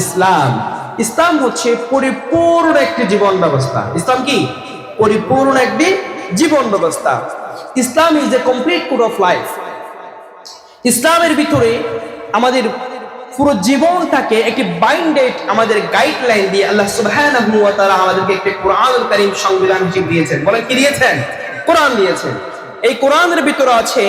ইসলাম। ইসলাম হচ্ছে পরিপূর্ণ একটি জীবন ব্যবস্থা। ইসলাম কি? পরিপূর্ণ একটি জীবন ব্যবস্থা। Islam is a complete code of life ইসলামের ভিতরে আমাদের পুরো জীবনটাকে একটি বাইন্ডেড আমাদের গাইডলাইন দিয়ে আল্লাহ সুবহানাহু ওয়া তাআলা আমাদেরকে একটি কোরআনুল কারীম সংবিধান দিয়েছেন। বলেন কি দিয়েছেন? কোরআন দিয়েছেন। এই কোরআনের ভিতরে আছে,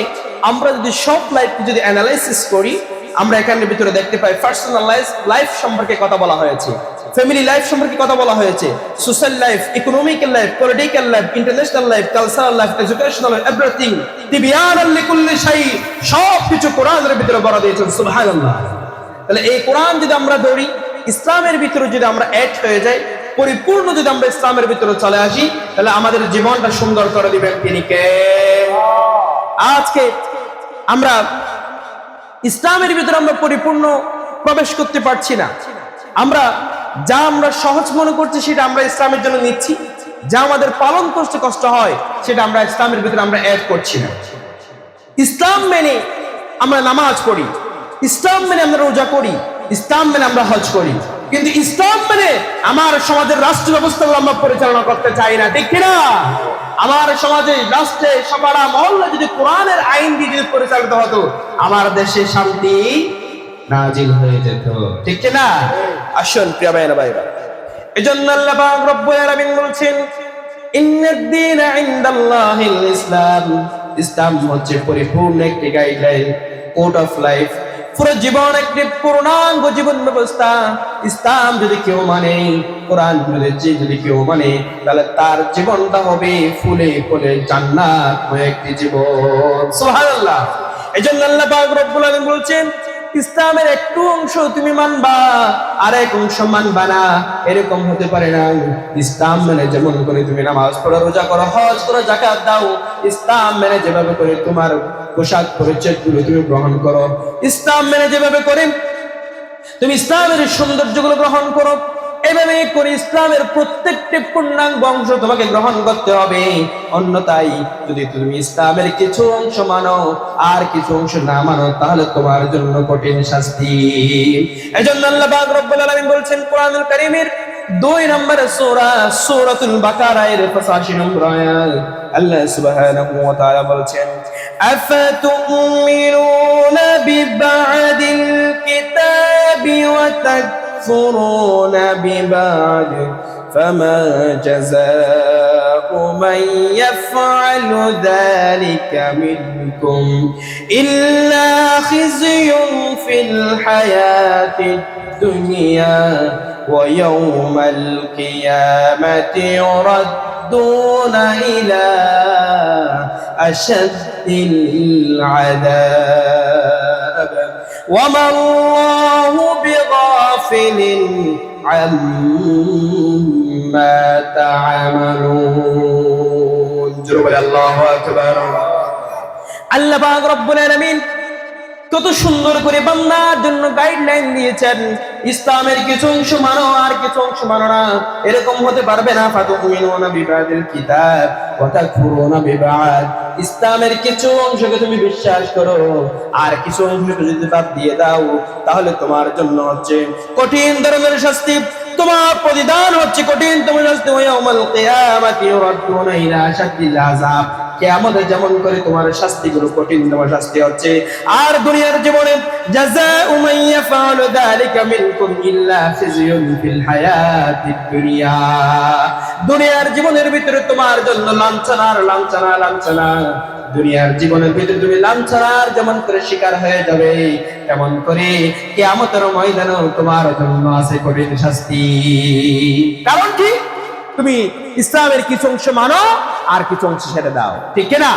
আমরা যদি সব লাইফকে যদি অ্যানালাইসিস করি আমরা এখানের ভিতরে দেখতে পাই পার্সোনাল লাইফ লাইফ সম্পর্কে কথা বলা হয়েছে। ফ্যামিলি লাইফ সম্পর্কে কথা বলা হয়েছে। Social life economical life political life international life cultural life educational everything তিবিয়ান লিকুল্লি শাই সব কিছু কোরআনের ভিতরে বলা দিয়েছেন, সুবহানাল্লাহ। তাহলে এই কোরআন যদি আমরা ধরি, ইসলামের ভিতরে যদি আমরা অ্যাড হয়ে যাই, পরিপূর্ণ যদি আমরা ইসলামের ভিতরে চলে আসি, তাহলে আমাদের জীবনটা সুন্দর করে দিবেন তিনি কে? আজকে আমরা ইসলামের ভিতরে আমরা পরিপূর্ণ প্রবেশ করতে পারছি না। আমরা যা আমরা সহজ মনে করছি সেটা আমরা ইসলামের জন্য নিচ্ছি। যা আমাদের পালন করতে কষ্ট হয় সেটা আমরা ইসলামের ভিতরে আমরা অ্যাড করছি না। ইসলাম মেনে আমরা নামাজ পড়ি। ইসলাম মেনে আমরা রোজা করি। ইসলাম মেনে আমরা হজ করি। কিন্তু ইসলাম মানে আমার সমাজের রাষ্ট্র ব্যবস্থা আমরা পরিচালনা করতে চাই না, ঠিক কিনা? আমার সমাজে রাষ্ট্রে, সপাড়া মহল্লা যদি কোরআনের আইন দিয়ে যদি পরিচালিত হতো, আমার দেশে শান্তি নাজিল হয়ে যেত, ঠিক কিনা? আসুন প্রিয় ভাইরা ভাইরা এজন্য আল্লাহ পাক রব্বুল আলামিন বলছেন ইন্নাদ-দীন ইনদাল্লাহিল ইসলাম। ইসলাম হচ্ছে পরিপূর্ণ একটি গাইডলাইন কোড অফ লাইফ পুরো জীবন একটি পূর্ণাঙ্গ জীবন ব্যবস্থা। ইসলাম যদি কেউ মানে কোরআন যদি কেউ মানে তাহলে তার জীবনটা হবে ফুলে ফুলে জান্নাত, একটি জীবন। সোহান এই জন্য আল্লাহ বলছেন ইসলামের একটু অংশ তুমি মানবা আর এক অংশ মানবা না, এরকম হতে পারে না ইসলাম মানে যেমন করে তুমি নামাজ পড়ো, রোজা করো, হজ করো জাকাত দাও, ইসলাম মেনে যেভাবে করে তোমার পোশাক পরিচ্ছদগুলো তুমি গ্রহণ করো। ইসলাম মেনে যেভাবে করে তুমি ইসলামের সৌন্দর্যগুলো গ্রহণ করো। এভাবে করে ইসলামের প্রত্যেকটি পূর্ণাঙ্গ অংশ তোমাকে গ্রহণ করতে হবে। অন্যতাই যদি তুমি ইসলামের কিছু অংশ মানো, আর কিছু অংশ না মানো, তাহলে তোমার জন্য কঠিন শাস্তি। এজন্য আল্লাহ রব্বুল আলামিন বলছেন, কোরআনুল কারীমের দুই নম্বর সূরা, সূরাতুল বাকারা, এর 85 নম্বর আল্লাহ সুবহানাহু বলছেন, আফাতুমিনুনা বিবাদিল কিতাবি ওয়া تكفرون ببعض فما جزاء من يفعل ذلك منكم إلا خزي في الحياة الدنيا ويوم القيامة يردون إلى أشد العذاب. وما الله بغافل عما تعملون جرب الله أكبر আল্লাহ পাক রব্বুল আলামিন কত সুন্দর করে বান্দার জন্য গাইডলাইন দিয়েছেন ইসলামের কিছু অংশ মানো আর কিছু অংশ মানো না। এরকম হতে পারবে না। ফাতুমিনুনা বিবাদিল কিতাব ওয়া তাকফুরুনা বিবাদ। ইসলামের কিছু অংশকে তুমি বিশ্বাস করো, আর কিছু অংশকে যদি বাদ দিয়ে দাও, তাহলে তোমার জন্য হচ্ছে কঠিন ধরনের শাস্তি। তোমার প্রতিদান হচ্ছে কঠিন তোমার শাস্তি। ওয়াউমাল কিয়ামাতি ইউরাদ্দুনা ইলা শাদ্দিল আযাব কেয়ামতে যেমন করে তোমার শাস্তিগুলো কঠিন তোমার শাস্তি হচ্ছে। আর দুনিয়ার জীবনে জাযাউ মান ইয়াফআলু যালিকা মিনকুম ইল্লা খিজিয়ুন ফিল হায়াতিদ দুনিয়া। দুনিয়ার জীবনের ভিতরে তোমার জন্য লাঞ্ছনা আর লাঞ্ছনা লাঞ্ছনা। দুনিয়ার জীবনের ভিতরে তুমি লাঞ্ছনার যেমন করে শিকার হয়ে যাবে, তেমন করে কেয়ামতের ময়দানেও তোমার জন্য আছে কঠিন শাস্তি। কারণ কি? তুমি ইসলামের কিছু অংশ মানো আর কিছু অংশ ছেড়ে দাও। ঠিক না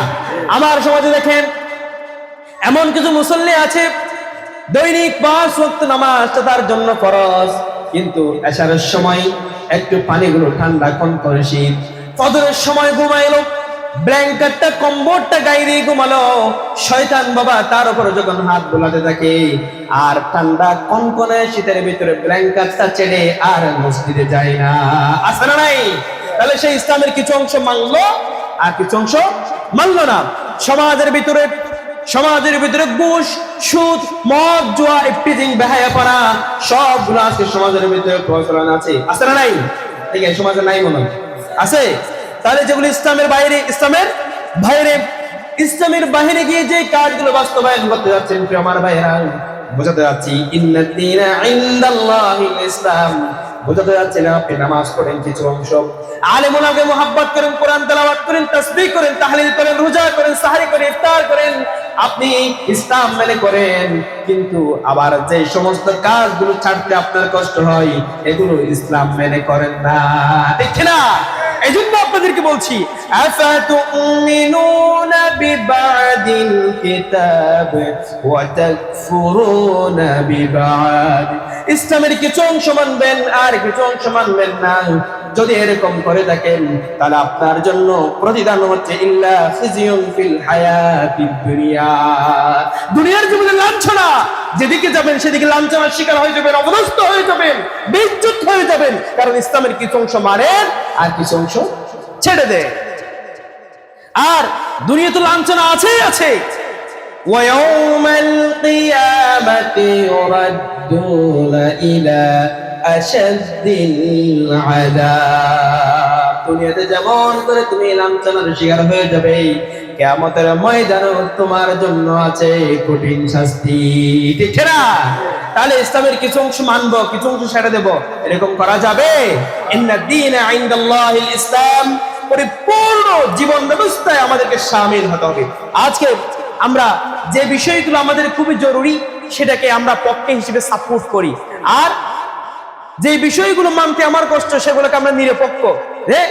আমার সমাজে দেখেন, এমন কিছু মুসল্লি আছে, দৈনিক পাঁচ ওয়াক্ত নামাজটা তার জন্য ফরজ, কিন্তু এশারের সময় একটু পানিগুলো ঠান্ডা কোন করে শীত। ফজরের সময় ঘুমাইলো, ব্ল্যাঙ্কেটটা, কম্বরটা গায়ে দিয়ে ঘুমালো, শয়তান বাবা তার উপরে যখন হাত বোলাতে থাকে, আর ঠান্ডা, কনকনে শীতের ভিতরে ব্ল্যাঙ্কেটটা ছেড়ে আর মসজিদে যায় না। আসে না নাই? তাহলে সেই ইসলামের কিছু অংশ মানলো আর কিছু অংশ মানলো না। সমাজের ভিতরে সমাজের ভিতরে ঘুষ, সুদ, মদ, জুয়া, ইফটিজিং পারা সবগুলো আজকে সমাজের ভিতরে প্রচলন আছে। আছে না নাই? ঠিক আছে, সমাজে নাই মনে। আছে? তাহলে যেগুলো ইসলামের বাইরে ইসলামের বাইরে, ইসলামের বাহিরে গিয়ে যে কাজগুলো বাস্তবায়ন করতে যাচ্ছেন আমার ভাইরা বোঝাতে যাচ্ছি ইসলাম বোঝাতে যাচ্ছে না, আপনি নামাজ পড়েন, কিছু অংশ। আলেমুল আগে মোহাব্বত করেন, কোরআন তেলাওয়াত করেন, তাসবিহ করেন, তাহলিল করেন, রোজা করেন, সাহারি করেন, ইফতার করেন, আপনি ইসলাম মেনে করেন, কিন্তু আবার যে সমস্ত কাজগুলো ছাড়তে আপনার কষ্ট হয়, এগুলো ইসলাম মেনে করেন না। ঠিক না এই জন্য আপনাদেরকে বলছি বিবাদিল কিতাব ওয়া তাকফুরুনা বিবাদ। ইসলামের কিছু অংশ মানবেন আর কিছু অংশ মানবেন না। যদি এরকম করে থাকেন তাহলে আপনার জন্য প্রতিদান হচ্ছে ইল্লা খিজিয়ুন ফিল হায়াতিদ দুনিয়া দুনিয়ার জীবনে লাঞ্ছনা যেদিকে যাবেন সেদিকে লাঞ্ছনার শিকার হয়ে যাবেন অবদস্ত হয়ে যাবেন বেজ্জত হয়ে যাবেন কারণ ইসলামের কিছু অংশ মানেন আর কিছু অংশ ছেড়ে দেয় আর দুনিয়া তো লাঞ্ছনা আছেই আছে ويوم القيامة يردون إلى أشد العذاب দুনিয়াতে যেমন করে তুমি লাঞ্ছনার শিকার হয়ে যাবে ময়দানও তোমার জন্য আছে কঠিন শাস্তি। তাহলে ইসলামের কিছু অংশ মানবো, কিছু অংশ ছেড়ে দেব। এরকম করা যাবে? ইসলাম পরিপূর্ণ জীবন ব্যবস্থায় আমাদেরকে সামিল হতে হবে। আজকে আমরা যে বিষয়গুলো আমাদের খুবই জরুরি, সেটাকে আমরা পক্ষে হিসেবে সাপোর্ট করি। আর যে বিষয়গুলো মানতে আমার কষ্ট, সেগুলোকে আমরা নিরপেক্ষ। রে,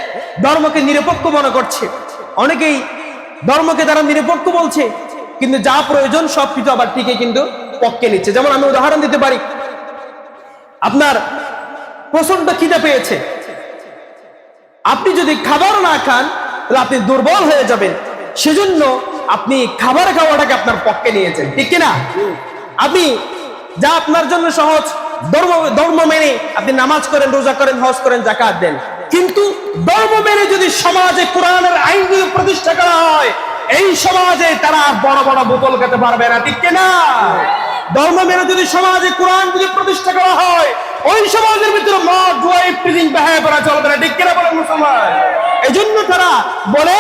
ধর্মকে নিরপেক্ষ মনে করছে। অনেকেই ধর্মকে তারা নিরপেক্ষ বলছে, কিন্তু যা প্রয়োজন সব কিছু আবার ঠিকই কিন্তু পক্ষে নিচ্ছে। যেমন আমি উদাহরণ দিতে পারি। আপনার প্রচণ্ড খিদে পেয়েছে। আপনি যদি খাবার না খান, তাহলে আপনি দুর্বল হয়ে যাবেন। সেজন্য আপনি খাবার খাওয়াটাকে আপনার পক্ষে নিয়েছেন। ঠিক কিনা? আপনি যা আপনার জন্য সহজ ধর্ম ধর্ম মেনে আপনি নামাজ করেন, রোজা করেন, হজ করেন জাকাত দেন। কিন্তু ধর্ম মেনে যদি সমাজে কোরআনের আইনগুলো প্রতিষ্ঠা করা হয়, এই সমাজে তারা বড় বড় বোতল খেতে পারবে না, ঠিক কিনা? ধর্ম মেনে যদি সমাজে কোরআন যদি প্রতিষ্ঠা করা হয়, ওই সমাজের ভিতরে মদ জুয়া ইফটিজিং বেহায়া চলবে না, ঠিক মুসলমান? এই জন্য তারা বলে,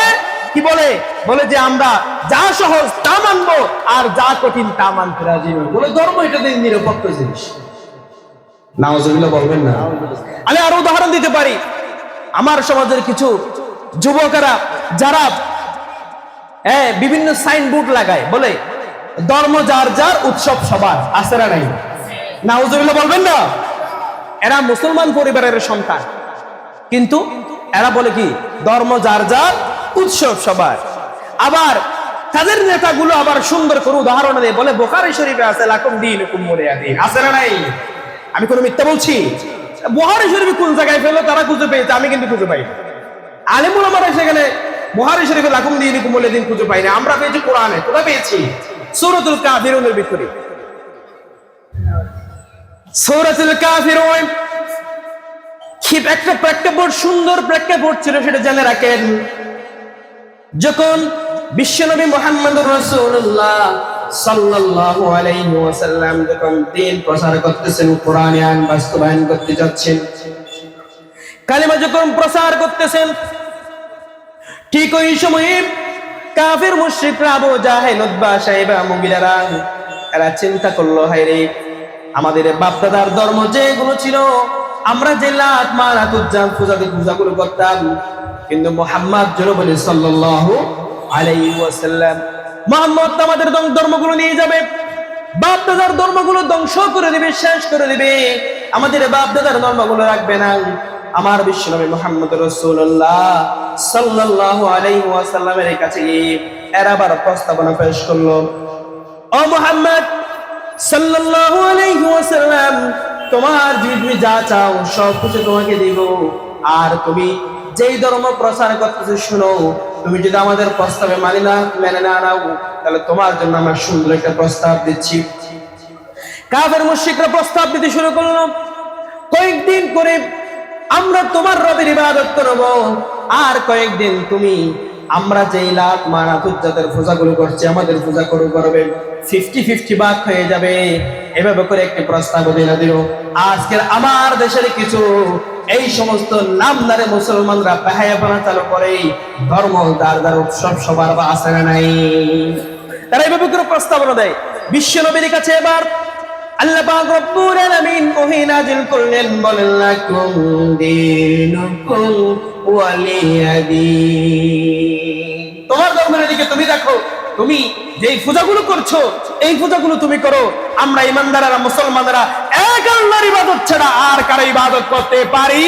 কি বলে? বলে যে আমরা যা সহজ তা মানবো, আর যা কঠিন তা মানতে রাজি বলে ধর্ম এটা নিরপেক্ষ জিনিস। নাওজবিল্লাহ বলবেন না। আমি আরও উদাহরণ দিতে পারি। আমার সমাজের কিছু যুবকেরা, যারা বিভিন্ন সাইনবোর্ড লাগায়, বলে, ধর্ম যার যার, উৎসব সবার। না নাই? নাউজুবিল্লাহ বলবেন না? এরা মুসলমান পরিবারের সন্তান। কিন্তু এরা বলে কি, ধর্ম যার যার, উৎসব সবার। আবার তাদের নেতাগুলো আবার সুন্দর করে উদাহরণ দেয়, বলে, বোখারি শরীফে আছে, লাকুম দিন হুকুম আছে না নাই? আমি কোনো মিথ্যা বলছি? বোহারি শরীফে কোন জায়গায় ফেলো তারা খুঁজে পেয়েছে, আমি কিন্তু খুঁজে পাই আলিমুল আমার সেখানে বোহারি শরীফে লাকুম দিন হুকুম বলে দিন খুঁজে পাই না আমরা পেয়েছি কোরআনে, কোথায় পেয়েছি? সূরাতুল কাফিরুনের ভিতরে। সূরাতুল কাফিরুন। একটা প্রেক্ষাপট, সুন্দর প্রেক্ষাপট ছিল, সেটা জেনে রাখেন। যখন বিশ্বনবী মোহাম্মদ রাসূলুল্লাহ সাল্লাল্লাহু আলাইহি ওয়াসাল্লাম যখন দিন প্রচার করতেছেন আইন বাস্তবায়ন করতে যাচ্ছেন, কালিমা যখন প্রচার করতেছেন, ঠিক ওই সময়ে কাফের মুশরিকরা আবু জাহেল সাহেবা মুগিরারা এরা চিন্তা করল, হায় রে, আমাদের বাপদাদার ধর্ম যেগুলো ছিল, আমরা যে লাত মারাত উজ্জান পূজাতে পূজাগুলো করতাম। কিন্তু মোহাম্মদ জোর বলে, সাল্লাল্লাহু আলাইহি ওয়াসাল্লাম মোহাম্মদ আমাদের ধর্ম- ধর্মগুলো নিয়ে যাবে। বাপ দাদার ধর্মগুলো ধ্বংস করে দিবে, শেষ করে দিবে। আমাদের বাপ দাদার ধর্মগুলো রাখবে না। আমার বিশ্বনবী মোহাম্মদ রসুল্লাহ সাল্লাল্লাহু আলাইহি ওয়াসাল্লামের কাছে গিয়ে এরা আবার প্রস্তাবনা পেশ করল। ও মোহাম্মদ সাল্লাল্লাহু আলাইহি ওয়াসাল্লাম, তোমার যদি তুমি যা চাও সব কিছু তোমাকে দিব। আর তুমি যেই ধর্ম প্রচার করতেছো, শুনো তুমি যদি আমাদের প্রস্তাবে মানি না মেনে না নাও, তাহলে তোমার জন্য আমরা সুন্দর একটা প্রস্তাব দিচ্ছি। কাফের মুশরিকরা প্রস্তাব দিতে শুরু করল। কয়েকদিন করে আমরা তোমার রবের ইবাদত করব। আর কয়েকদিন তুমি আমরা যেই লাত মানাত উজ্জাতের পূজাগুলো করছি, আমাদের পূজা করু করবে ফিফটি ফিফটি ভাগ হয়ে যাবে। এভাবে করে একটি প্রস্তাব দিল দিল। আজকের আমার দেশের কিছু, এই সমস্ত নামদারে মুসলমানরা পাহায়াপনা চালু করে, ধর্ম দার দার উৎসব সবার বা আছে না নাই। তারা এইভাবে করে প্রস্তাবনা দেয়। বিশ্ব নবীর কাছে এবার আল্লাহ পাক রব্বুল আলামিন ওহী করলেন, বলেন, লাকুম দীনুকুম তোমার ধর্মের দিকে তুমি দেখো, তুমি যেই পূজাগুলো করছ, এই পূজাগুলো তুমি করো। আমরা এক আল্লাহর ইবাদত ছাড়া আর কারও ইবাদত করতে পারি?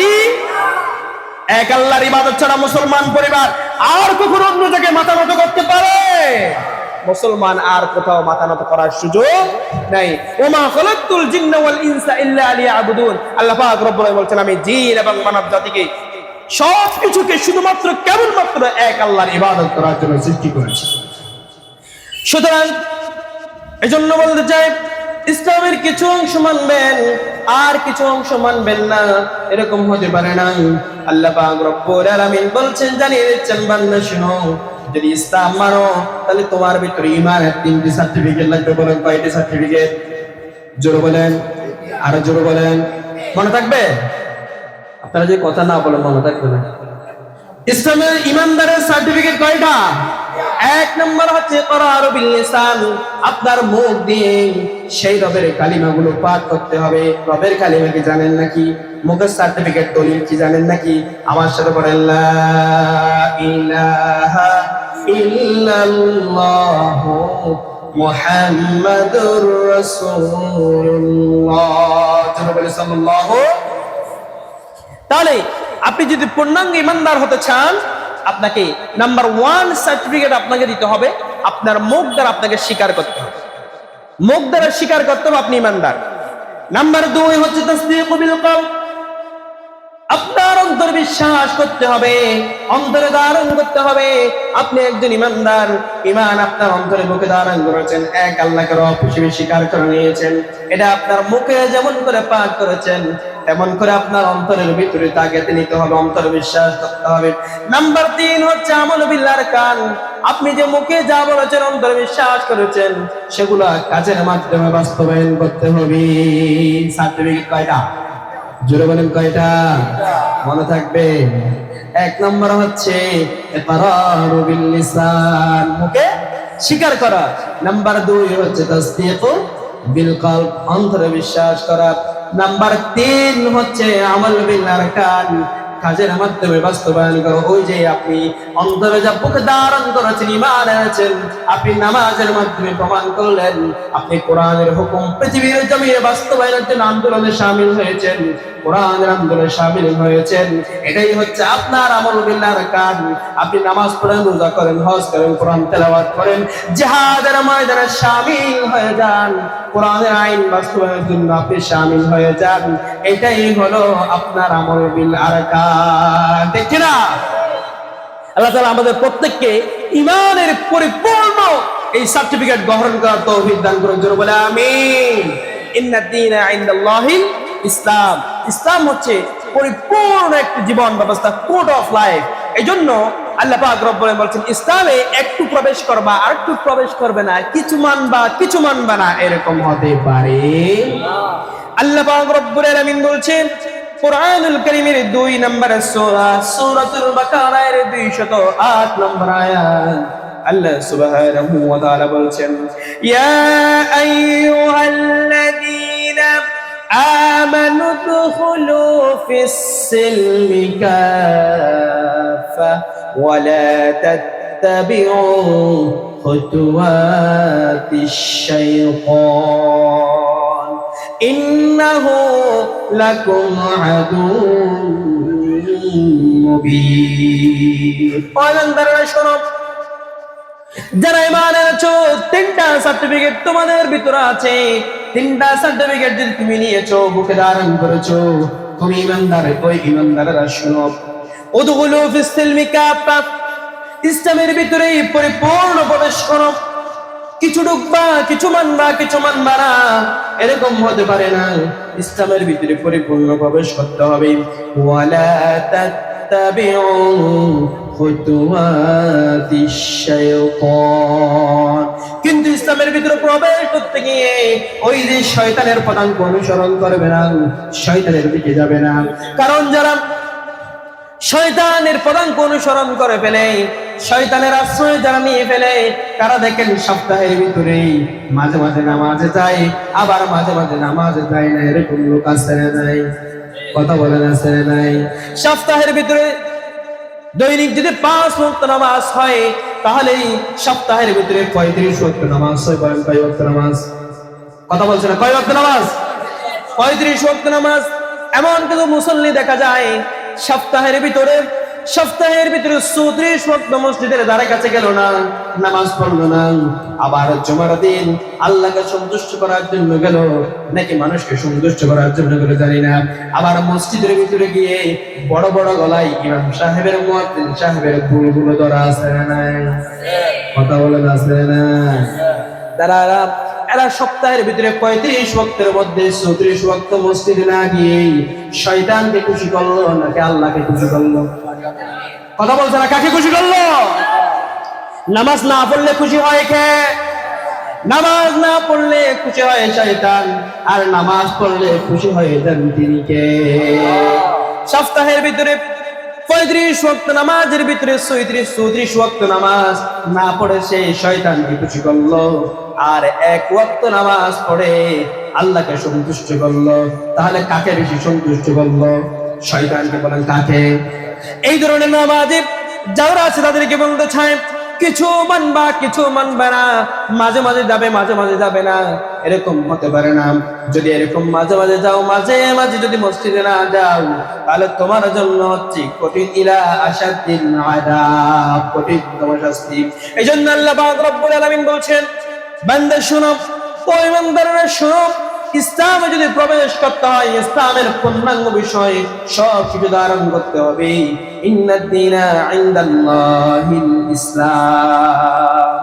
এক আল্লাহর ইবাদত ছাড়া মুসলমান পরিবার আর কখনো অন্য জায়গায় মাথা করতে পারে? মুসলমান আর কোথাও মাথা নত করার সুযোগ নাই। ওমা খলাকতুল জিন্না ওয়াল ইনসা ইল্লা আল্লাহ পাক রব্বুল আলামিন বলছেন, আমি জিন এবং মানব জাতিকে সব কিছুকে শুধুমাত্র কেবলমাত্র এক আল্লাহর ইবাদত করার জন্য সৃষ্টি করেছে। সুতরাং এজন্য বলতে চাই, ইসলামের কিছু অংশ মানবেন, আর কিছু অংশ মানবেন না, এরকম হতে পারে না। আল্লাহ পাক রব্বুল আলামিন বলছেন, জানিয়ে দিচ্ছেন, বান্দা শুনো, যদি ইসলাম মানো, তাহলে তোমার ভিতরে ইমানের তিনটি সার্টিফিকেট লাগবে বলেন, কয়টি সার্টিফিকেট জোরে বলেন, আরও জোরে বলেন। মনে থাকবে? আপনারা যে কথা না বলেন, মনে থাকবে না। ইসলামের ইমানদারের সার্টিফিকেট কয়টা? এক নম্বর হচ্ছে বিল আপনার মুখ দিয়ে সেই রবের কালিমাগুলো পাঠ করতে হবে। রবের কালিমা কি জানেন নাকি? মুখের সার্টিফিকেট দলিল কি জানেন নাকি? আমার সাথে বলেন লা ইলাহা ইল্লাল্লাহ মুহাম্মাদুর রাসূলুল্লাহ। জনাব সাল্লাল্লাহু তাহলে আপনি যদি পূর্ণাঙ্গ ইমানদার হতে চান, আপনাকে নাম্বার ওয়ান সার্টিফিকেট আপনাকে দিতে হবে, আপনার মুখ দ্বারা আপনাকে স্বীকার করতে হবে। মুখ দ্বারা স্বীকার করতে হবে আপনি ইমানদার। নাম্বার দুই হচ্ছে আপনার অন্তর বিশ্বাস করতে হবে, অন্তরে ধারণ করতে হবে। আপনি একজন ইমানদার, ইমান আপনার অন্তরে মুখে ধারণ করেছেন, এক আল্লাহকে রব হিসেবে স্বীকার করে নিয়েছেন। এটা আপনার মুখে যেমন করে পাঠ করেছেন তেমন করে আপনার অন্তরের ভিতরে তাকে নিতে হবে অন্তর বিশ্বাস করতে হবে। নাম্বার তিন হচ্ছে আমল বিল্লার কান। আপনি যে মুখে যা বলেছেন অন্তর বিশ্বাস করেছেন, সেগুলো কাজের মাধ্যমে বাস্তবায়ন করতে হবে। সার্টিফিকেট কয়টা? জোরে বলেন কয়টা? মনে থাকবে? এক নম্বর হচ্ছে মুখে স্বীকার করা। নাম্বার দুই হচ্ছে, তাসদীক অন্তরে বিশ্বাস করা। নাম্বার তিন হচ্ছে আমল বিল আরকান। কাজের মাধ্যমে বাস্তবায়ন করো। ওই যে আপনি অন্তরে যা বুকে ধারণ করেছেন ইমান আছেন আপনি নামাজের মাধ্যমে প্রমাণ করলেন, আপনি কোরআনের হুকুম পৃথিবীর জমিয়ে বাস্তবায়নের জন্য আন্দোলনে সামিল হয়েছেন। কোরআনের আন্দোলনে সামিল হয়েছেন। এটাই হচ্ছে আপনার আমল বিল্লার কাজ। আপনি নামাজ পড়েন, রোজা করেন, হজ করেন, কোরআন তেলাওয়াত করেন, জিহাদের ময়দানে হয়ে যান। কোরআনের আইন বাস্তবায়নের জন্য আপনি সামিল হয়ে যান। এটাই হলো আপনার আমল বিল আরকান দেখছি না? আল্লাহ তাআলা আমাদের প্রত্যেককে ইমানের পরিপূর্ণ এই সার্টিফিকেট গ্রহণ করার তৌফিক দান করুন। জোরে বলে দীনা ইসলাম। ইসলাম হচ্ছে পরিপূর্ণ একটি জীবন ব্যবস্থা কোড অফ লাইফ এই জন্য আল্লাহ বলছেন, ইসলামে একটু প্রবেশ করবা, আর একটু প্রবেশ করবে না। কিছু মানবা কিছু মানবা না, এরকম হতে পারে। আল্লাহ বলছেন, কোরআনুল কারীমের 2 নম্বর বাকারার 208 নম্বর আয়াত। আল্লাহ সুবহানাহু ওয়া তাআলা বলছেন, ইয়া আইয়ুহাল্লাযীনা আমানু দুখুলু ফিস সিলমি কাফা ওয়া লা তাত্তাবিউ খুতুওয়াতিশ শাইতান ইন্নাহু লাকুম আদুউম মুবিন পয়গম্বররা শোনো যারা ইমান এনেছো, তিনটা সার্টিফিকেট তোমাদের ভিতরে আছে। তিনটা সার্টিফিকেট যদি তুমি নিয়েছো, বুকে ধারণ করেছ, তুমি ইমানদারে কই ইমানদারেরা শুনো। ওদুগুলো ফিসসিলমি কাপা ইসলামের ভিতরে পরিপূর্ণ প্রবেশ করো। কিছু ডুববা কিছু মানবা কিছু মানবা না এরকম হতে পারে না। ইসলামের ভিতরে পরিপূর্ণ প্রবেশ করতে হবে। ওয়ালা তাত্তাবিউ খুতুওয়াতিশ কিন্তু ইসলামের ভিতরে প্রবেশ করতে গিয়ে ওই যে শয়তানের পদাঙ্ক অনুসরণ করবে না, শয়তানের দিকে যাবে না। কারণ যারা শয়তানের পদাঙ্ক অনুসরণ করে ফেলে, শয়তানের আশ্রয় যারা নিয়ে ফেলে, তারা দেখেন সপ্তাহের ভিতরেই মাঝে মাঝে নামাজে যায়, আবার মাঝে মাঝে নামাজে যায় না, এরকম লোক না নাই কথা বলে না নাই সপ্তাহের ভিতরে দৈনিক যদি পাঁচ ওয়াক্ত নামাজ হয় তাহলে এই সপ্তাহের ভিতরে পঁয়ত্রিশ ওয়াক্ত নামাজ, ছয় কয় নামাজ। কথা বলছে না? কয় ওয়াক্ত নামাজ? পঁয়ত্রিশ ওয়াক্ত নামাজ। এমন কিছু মুসল্লি দেখা যায়, সপ্তাহের ভিতরে সপ্তাহের ভিতরে চৌত্রিশ ওয়াক্ত মসজিদের দ্বারা কাছে গেল না নামাজ পড়ল না। আবার জমার দিন আল্লাহকে সন্তুষ্ট করার জন্য গেল নাকি মানুষকে সন্তুষ্ট করার জন্য গেল জানি না। আবার মসজিদের ভিতরে গিয়ে বড় বড় গলায় ইমাম সাহেবের মুয়াজ্জিন সাহেবের ভুলগুলো ধরা আছে না কথা বলেন আছে না তারা এরা- সপ্তাহের ভিতরে পঁয়ত্রিশ ওয়াক্তের মধ্যে চৌত্রিশ ওয়াক্ত মসজিদে না গিয়ে শয়তানকে খুশি করল নাকি আল্লাহকে খুশি করল? কথা বলছে না, কাকে খুশি করল? নামাজ না পড়লে খুশি হয় কে? নামাজ না পড়লে খুশি হয় শয়তান, আর নামাজ পড়লে খুশি হয়ে তিনি কে? সপ্তাহের ভিতরে পঁয়ত্রিশ ওয়াক্ত নামাজের ভিতরে সৈত্রিশ চৌত্রিশ ওয়াক্ত নামাজ না পড়ে সে শয়তানকে খুশি করল। আর এক ওয়াক্ত নামাজ পড়ে আল্লাহকে সন্তুষ্ট করল। তাহলে কাকে বেশি সন্তুষ্ট করল? শয়তানকে বলেন কাকে? এই ধরনের নামাজে যারা আছে তাদেরকে বলতে চায় কিছু মানবা, কিছু মানবে না। মাঝে মাঝে যাবে, মাঝে মাঝে যাবে না। এরকম হতে পারে না। যদি এরকম মাঝে মাঝে যাও, মাঝে মাঝে যদি মসজিদে না যাও, তাহলে তোমার জন্য হচ্ছে কঠিন ইলা আসার দিন কঠিন তোমার শাস্তি এই জন্য আল্লাহ রব্বুল আলামিন বলছেন, বান্দা শুনো ও ইমানদাররা শুনো। ইসলামে যদি প্রবেশ করতে হয় ইসলামের পূর্ণাঙ্গ বিষয় সব কিছু ধারণ করতে হবে ইন্নাদ্দিনা ইনদাল্লাহিল ইসলাম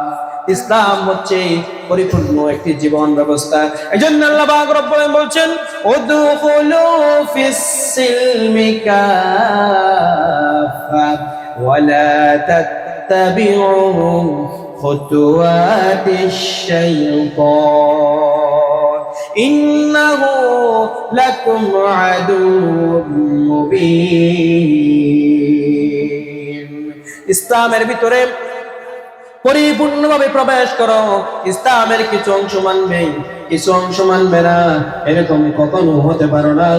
ইসলাম হচ্ছে পরিপূর্ণ একটি জীবন ব্যবস্থা এই জন্য আল্লাহ পাক রব্বুল আলামিন বলছেন উদখুলু ফিস সিলমি কাফা ওয়ালা তাত্তাবিউ خطوات الشيطان إنه لكم عدو مبين ইসলামের ভিতরে পরিপূর্ণভাবে প্রবেশ করো ইসলামের কিছু অংশ মানবে কিছু অংশ মানবে না এরকম কখনো হতে পারো না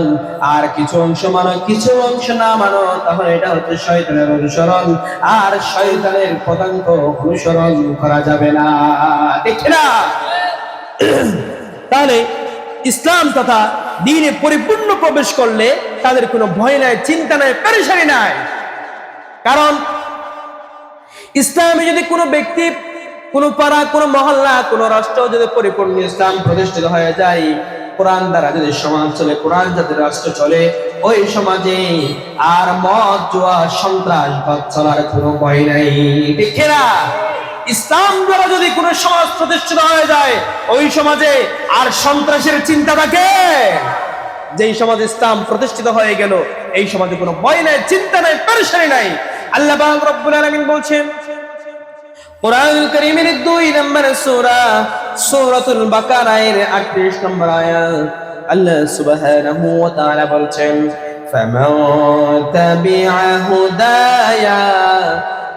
আর কিছু অংশ মানো কিছু অংশ না মানো তাহলে এটা হচ্ছে শয়তানের অনুসরণ আর শয়তানের পদাঙ্ক অনুসরণ করা যাবে না দেখে না তাহলে ইসলাম তথা দিনে পরিপূর্ণ প্রবেশ করলে তাদের কোনো ভয় নাই, চিন্তা নাই, পেরেশানি নাই। কারণ ইসলামে যদি কোনো ব্যক্তি, কোন পাড়া, কোন মহল্লা, কোন রাষ্ট্র যদি পরিপূর্ণ ইসলাম প্রতিষ্ঠিত হয়ে যায়, কোরআন দ্বারা যদি সমাজ চলে, কোরআন যাদের রাষ্ট্র চলে, ওই সমাজে আর মদ, জুয়া, সন্ত্রাস বাদ চলার কোনো ভয় নাই। দেখে না ইসলাম দ্বারা যদি কোন সমাজ প্রতিষ্ঠিত হয়ে যায়, ওই সমাজে আর সন্ত্রাসের চিন্তা থাকে। যেই সমাজ ইসলাম প্রতিষ্ঠিত হয়ে গেল, এই সমাজে কোনো ভয় নাই, চিন্তা নাই, পেরেশানি নাই। আল্লাহ রব্বুল আলমিন বলছেন কোরআন করিমের দুই নম্বর সোরা, সূরাতুল বাকারায়ের 38 নম্বর আয়াত, আল্লাহ সুবহানাহু ওয়া তাআলা বলছেন, ফামান তাবিআ হুদায়া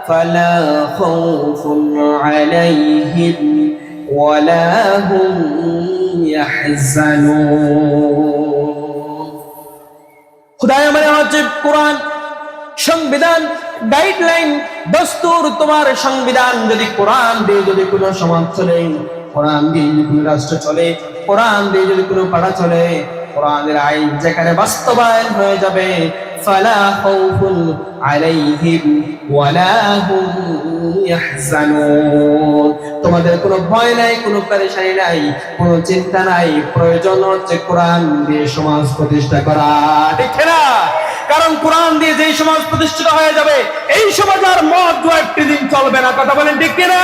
فلا خوف عليهم ولا هم يحزنون খুদায় মানে হচ্ছে কোরআন সংবিধান গাইডলাইন দস্তুর তোমার সংবিধান যদি কোরআন দিয়ে যদি কোনো সমাজ চলে কোরআন দিয়ে যদি কোনো রাষ্ট্র চলে কোরআন দিয়ে যদি কোনো পাড়া চলে কোরআনের আইন যেখানে বাস্তবায়ন হয়ে যাবে ফালা খাউফুন আলাইহিম ওয়ালা হুম ইয়াহজানুন তোমাদের কোনো ভয় নাই, কোনো পেরেশানি নাই, কোনো চিন্তা নাই। প্রয়োজন হচ্ছে কোরআন দিয়ে সমাজ প্রতিষ্ঠা করা। ঠিক না? কারণ কোরআন দিয়ে যেই সমাজ প্রতিষ্ঠিত হয়ে যাবে, এই সমাজ আর মদ দু একটি দিন চলবে না। কথা বলেন ঠিক না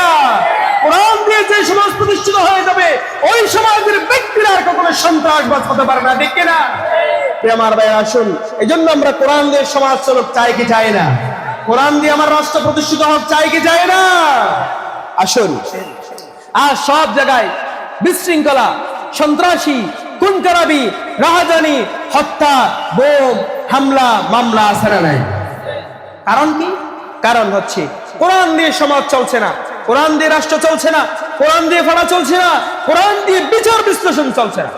কোরআন দিয়ে যে সমাজ প্রতিষ্ঠিত হয়ে যাবে, ওই সমাজের ব্যক্তিরা আর কখনো সন্ত্রাসবাদ হতে পারবে না। ঠিক না আমার ভাই, আসুন। এই জন্য আমরা কোরআন দিয়ে সমাজ চলক, চাই কি চাই না? কোরআন দিয়ে আমার রাষ্ট্র প্রতিষ্ঠিত হক, চাই কি চাই না? আসুন। আর সব জায়গায় বিশৃঙ্খলা, সন্ত্রাসী কুনকারাবি রাহাজানি, হত্যা, বোম, হামলা, মামলা না নাই? কারণ কি? কারণ হচ্ছে, কোরআন দিয়ে সমাজ চলছে না, কোরআন দিয়ে রাষ্ট্র চলছে না, কোরআন দিয়ে ফাড়া চলছে না, কোরআন দিয়ে বিচার বিশ্লেষণ চলছে না।